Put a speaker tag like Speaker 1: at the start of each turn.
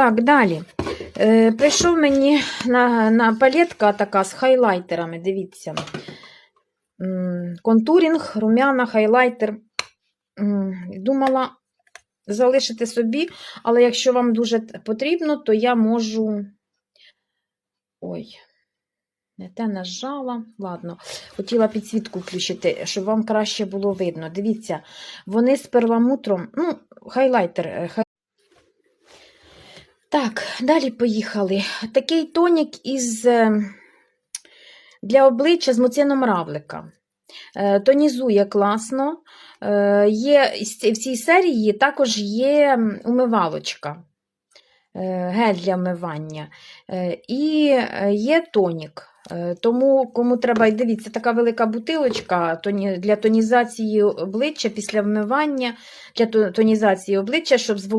Speaker 1: Так, далі. Е, прийшов мені на, на палетка така з хайлайтерами. Дивіться. Контурінг, румяна, хайлайтер. Думала залишити собі, але якщо вам дуже потрібно, то я можу. Ой, не те нажала. Ладно, хотіла підсвітку включити, щоб вам краще було видно. Дивіться, вони з перламутром. Ну, хайлайтер. Так, далі поїхали. Такий тонік із е, для обличчя з моцином равлика. Е, Тонізує класно. Е, Є, в цій серії також є умивалочка, гель для вмивання. І є тонік. Тому, кому треба, і дивіться, така велика бутилочка для тонізації обличчя після вмивання, для тонізації обличчя, щоб зволожити